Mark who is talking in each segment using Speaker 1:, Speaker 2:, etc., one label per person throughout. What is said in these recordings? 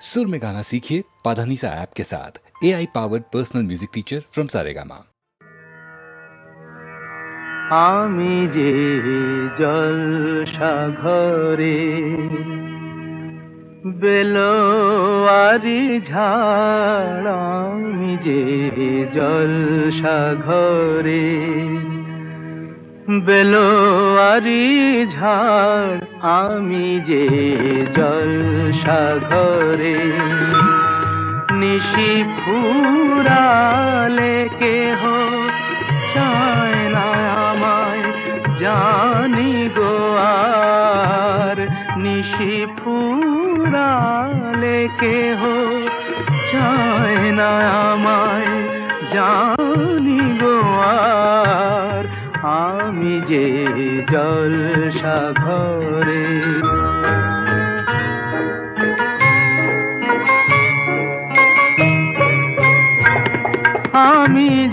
Speaker 1: सुर में गाना सीखिए पाधानीसा ऐप के साथ A I powered personal music teacher from Saregama
Speaker 2: আমি যে জলসাঘরে বেলোয়ারি ঝাড় আমি যে জলসাঘরে বেলোয়ারি ঝাড় আমি যে জল সাগরে নিশি ফুরালে কেহ চায় না আমায়, জানি গো আর নিশি ফুরালে কেহ চায় না আমায়, জানি গো আর আমি যে জলসাঘরে আমি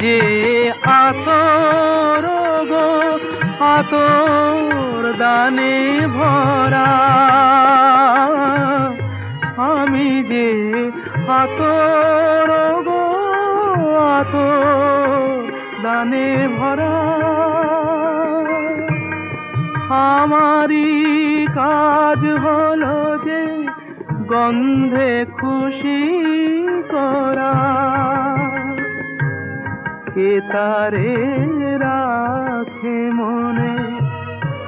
Speaker 2: যে আতর গো, আতর দানে ভরা। আমি যে আতর গো, আতর দানে ভরা। আমারই কাজ হলো যে গন্ধে খুশি করা। কে তারে রাখে মনে।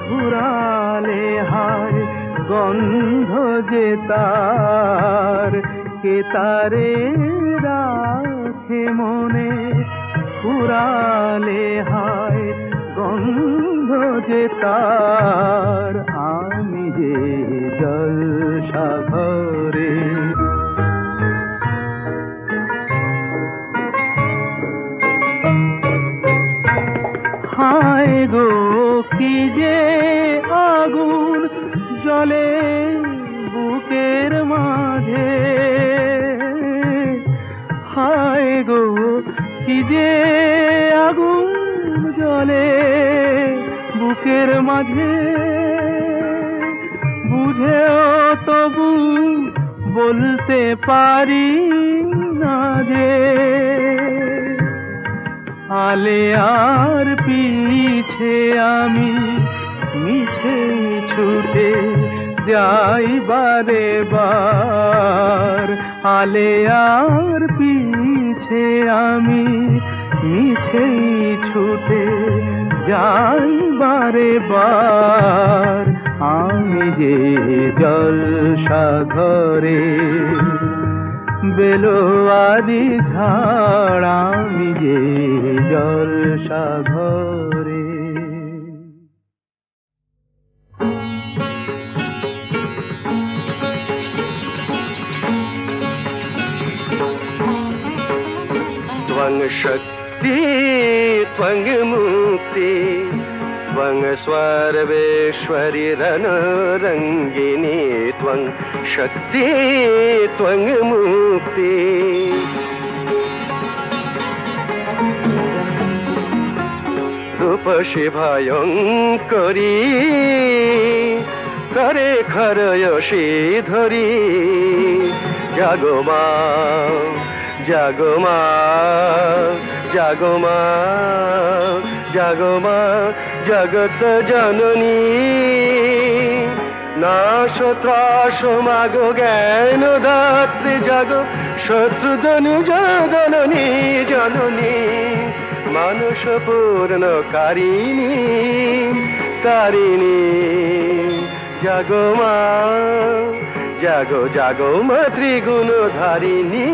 Speaker 2: ঘুরালে হায় গন্ধ যে তার, কে তারে রাখে মনে। ঘুরালে হায় গন্ধ যে তার, আমি যে যে আগুন জলে বুকের মাঝে। হায় গো, কি যে আগুন জলে বুকের মাঝে। বুঝেও তবু বলতে পারি না যে, আলে আর পিছে আমি ছুটে যাই বারে বার আলে আর পিছে আমি মিছে ছুটে যাই বারে বার আমি যে জল জলসাঘরে বেলোয়ারি ঝাড়, আমি যে জলসাঘরে
Speaker 3: शक्ति त्वं मुक्ति त्वं सर्वेश्वरि रणरङ्गिनी त्वं शक्ति त्वं मुक्ति রূপসী ভয়ঙ্করী করে খরয়সী ধরি জাগমা জাগমা জাগমা জাগমা জগত জননী। নাশ ত্রাস মাগ জ্ঞান দাত্রী জাগ শত্রুদনি জননী জননী। মানুষ পূর্ণ কারিণী। কারিণী জাগমা জাগো জাগো মাতৃগুণ ধারিণী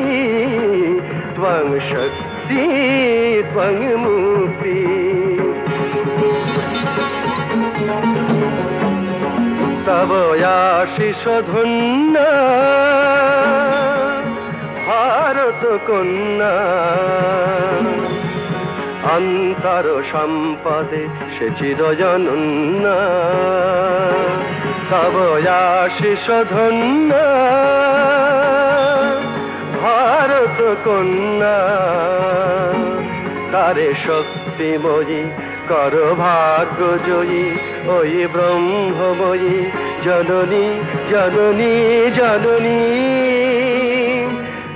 Speaker 3: ত্বং শক্তি ত্বং মুক্তি তব আশিস ধন্য ভারত কন্যা অন্তর সম্পদে সে চিরজনন্য তব আশিস ধন্য ভারত কন্যা, তারে শক্তিময়ী কর ভাগ্য জয়ী, ওই ব্রহ্মময়ী জননী জননী জননী।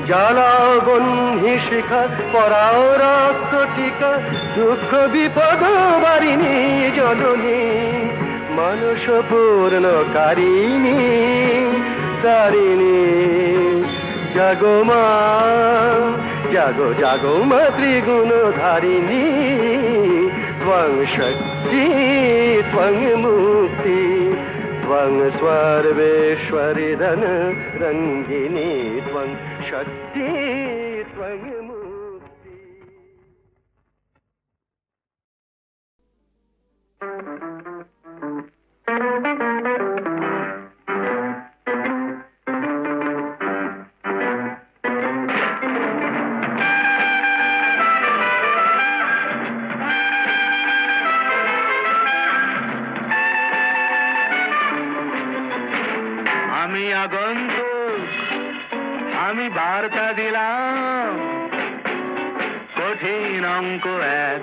Speaker 3: জ্বালাও বন্ধি শিখা, পরাও রক্ত টিকা, দুঃখ বিপদ বারিণী, জননী। মানুষ পূর্ণ কারিণী তারিণী। জাগো মা, জাগো জাগো মা ত্রিগুণ ধারিণী ত্বং শক্তি, ত্বং মুক্তি, ত্বং সর্বেশ্বরি ধন রঙ্গিনী ত্বং শক্তি, ত্বং মুক্তি।
Speaker 4: বার্তা দিলাম কঠিন অঙ্ক এক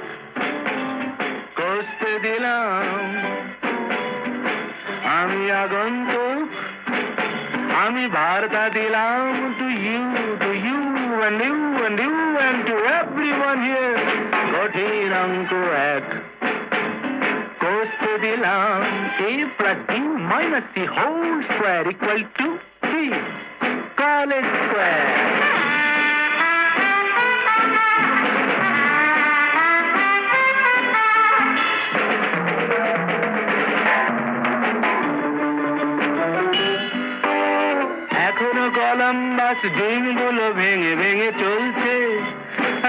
Speaker 4: কষতে দিলাম আমি আগন্তুক আমি বার্তা দিলাম to you to you and you and you and to everyone here কঠিন অঙ্ক এক কষতে দিলাম a plus b minus c whole square equal to 3 college square. এখনও কলম্বাস ডিমগুলো ভেঙে ভেঙে চলছে।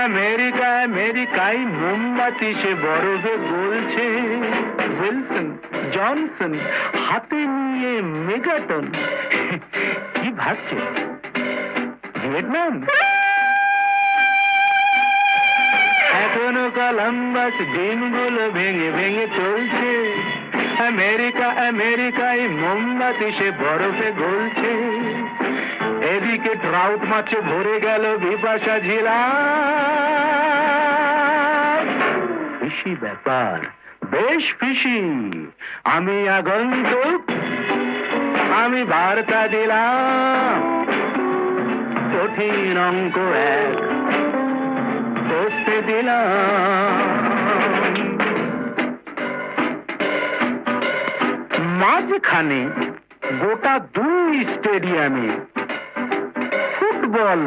Speaker 4: আমেরিকা আমেরিকায় মোমবাতি সে বরফে বলছে উইলসন জনসন হাতে নিয়ে মেগাটন। কি ভাবছে? ভিয়েতনাম? এখনও কলম্বাস ডিমগুলো ভেঙে ভেঙে চলছে। আমেরিকা, আমেরিকায় মোমবাতি সে বরফে গলছে। এদিকে ট্রাউট মাছে ভরে গেল বিপাশা ঝিলা। ফিসি ব্যাপার। বেশ ফিসি আমি আগন্তুক আমি বার্তা দিলাম। কঠিন অঙ্ক এক বসতে দিলাম। মাঝখানে গোটা দুই স্টেডিয়ামে ফুটবল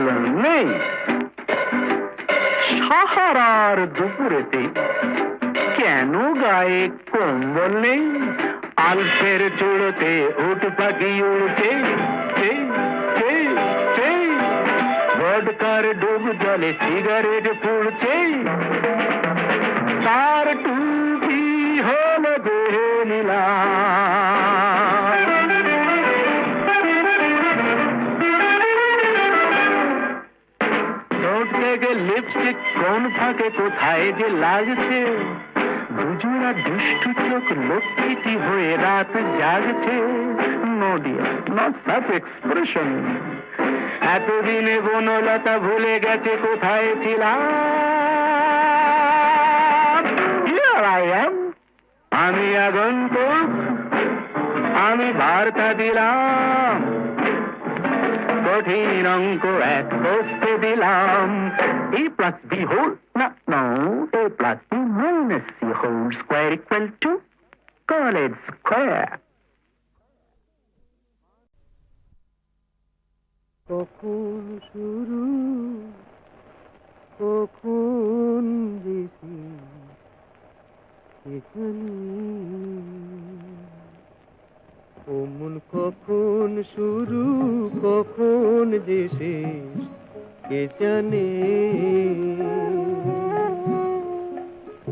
Speaker 4: নেই। সাহারার দুপুরেতে কেন গায়ে কম্বল নেই? আলফের চুড়োতে উঠ পাখি উড়ছে। ভোডকার ডুব জলে সিগারেট পুড়ছে। তার টুপি হল দেহে নীলা। থেকে লিপস্টিক কোন ফাঁকে কোথায় যে লাগছে। দুজোড়া দুষ্টু চোখ লক্ষ্মীটি হয়ে রাত জাগছে। নডিয়া নট সাচ এক্সপ্রেশন এতদিনে বনলতা ভুলে গেছে, কোথায় ছিলাম. আমি আগন্তুক, আমি বার্তা দিলাম। কঠিন অঙ্ক এক বসতে দিলাম। এ প্লাস বি হোল না no A plus B minus C whole square equal to college square কখন শুরু, কখন বেশি, এখানে কখন শুরু, কখন যে শেষ, কে জানে?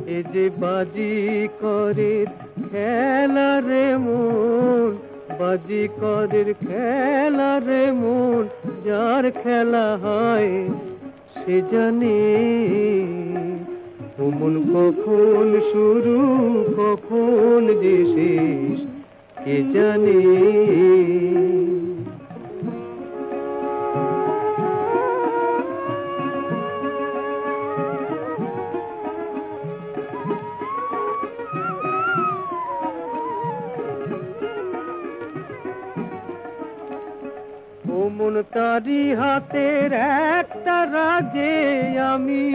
Speaker 4: এ যে বাজি করে খেলা রে মন, বাজি করের খেলা রে মন, যার খেলা হয় সে জানে। কখন শুরু, কখন যে শেষ কে জানে। তারি
Speaker 5: হাতের একটা রাজে আমি।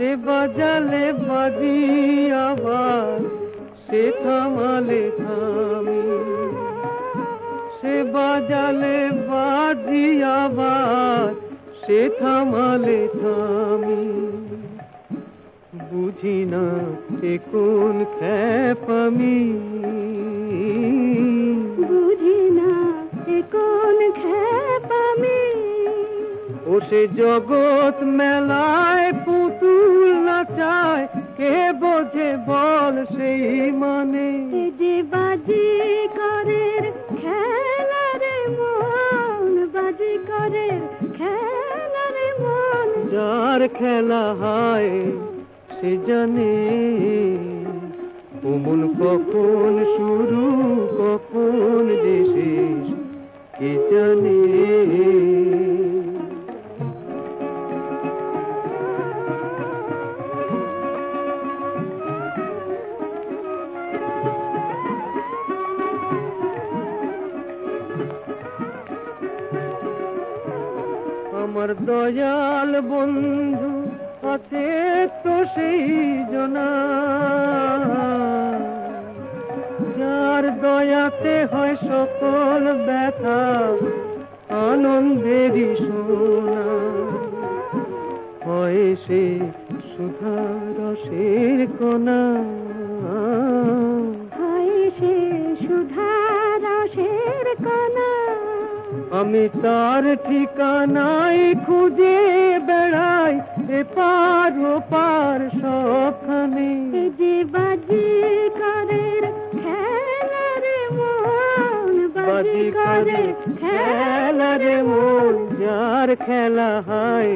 Speaker 5: সে বাজালে বাজি আবার, সে থামালে থামি। সে বাজালে বাজি আবার, সে থামালে থামি। বুঝি না সে কোন খ্যাপ আমি।
Speaker 6: বুঝি না এ কোন
Speaker 5: ও সে জগৎ মেলায় পুতুল নাচায়। কে বোঝে বল সেই মানে?
Speaker 6: যে বাজি করের খেলা রে মন বাজি করের খেলা রে মন।
Speaker 5: যার খেলা হয় সে জানে। ওমন কখন শুরু কখন যে শেষ কে জানে? আমার দয়াল বন্ধু আছে তো সেই জনা। যার দয়াতে হয় সকল ব্যথা, আনন্দেরই সোনা। হয় সে সুধা রসের কণা। আমি তার ঠিকানাই খুঁজে বেড়াই এপার ওপার সবখানে।
Speaker 6: এ যে বাজি করের খেলা রে মন বাজি করে
Speaker 5: মন। যার খেলা হয়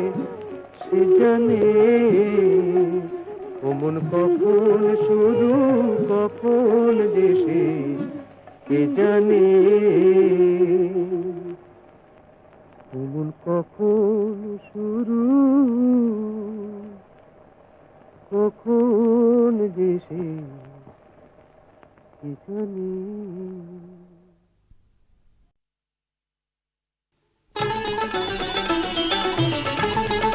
Speaker 5: সে জানে। অমন কখন শুরু কখন শেষ কে জানে? অমন কখন শুরু? কখন যে কিছু জানে?
Speaker 7: আমায়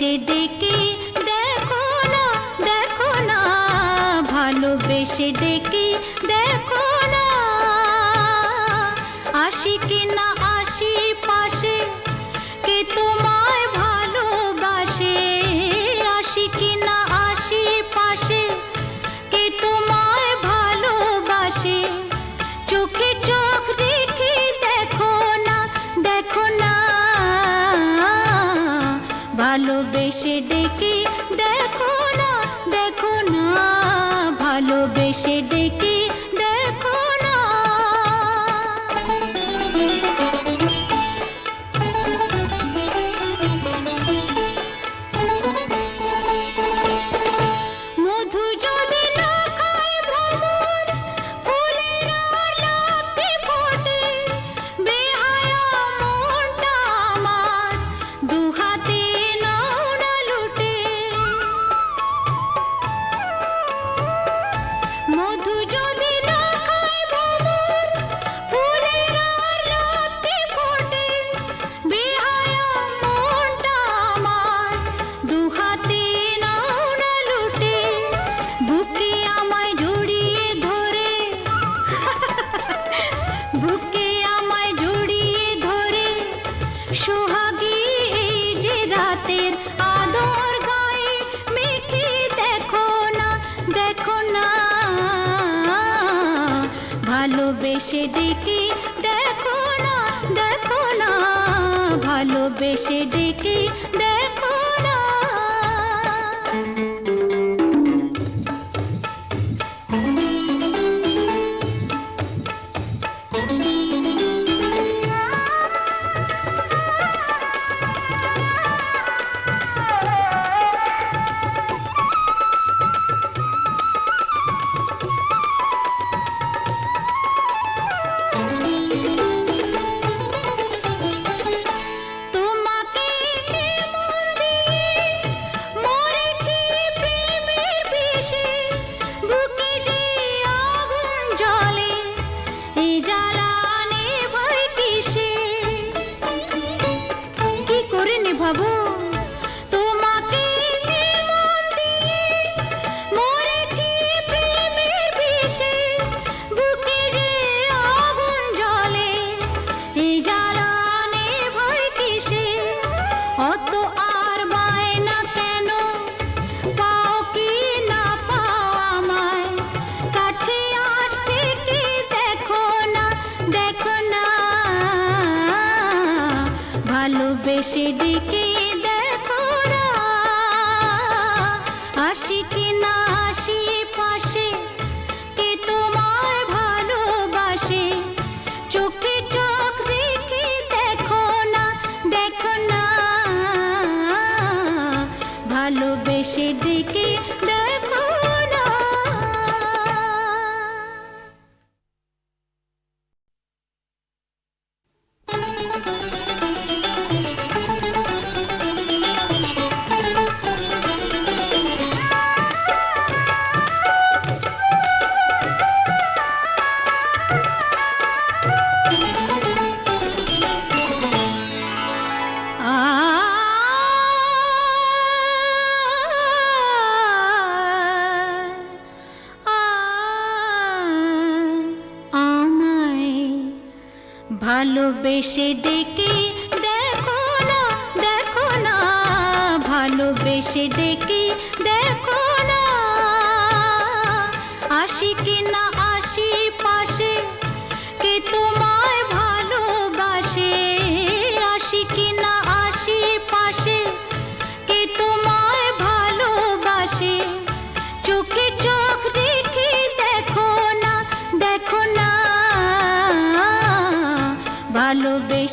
Speaker 7: ভালোবেসে ভালোবেসে ভালোবেসে ডেকে দেখো না দেখো না। ভালোবেসে ডেকে দেখো সে ডেকে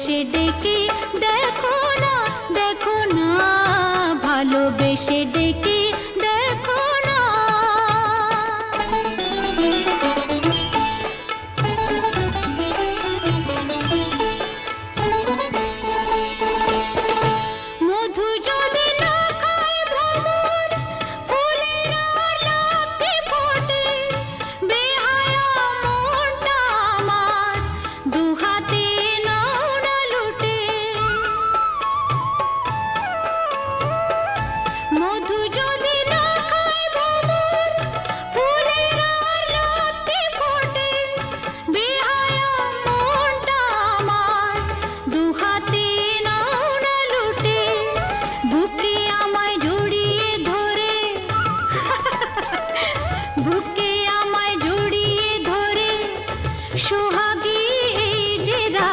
Speaker 7: ভালোবেসে ডেকে দেখো না দেখো না ভালোবেসে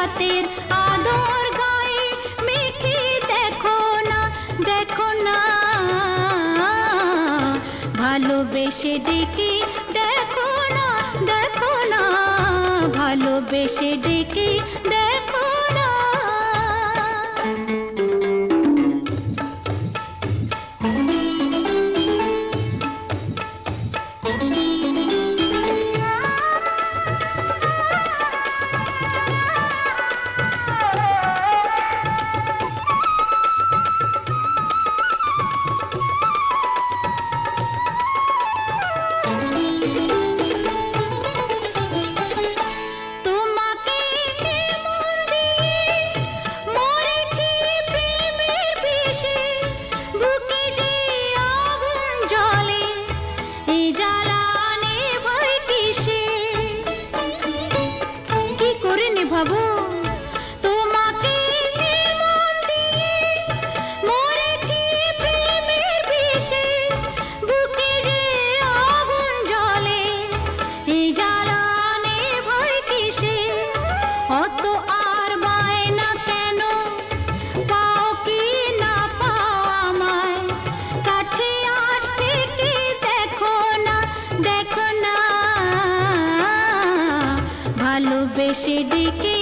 Speaker 7: রাতের আদর গায়ে মেখে দেখো না দেখো না। ভালোবেসে ডেকে দেখো না দেখো না। ভালোবেসে ডেকে দেখো সে ডেকে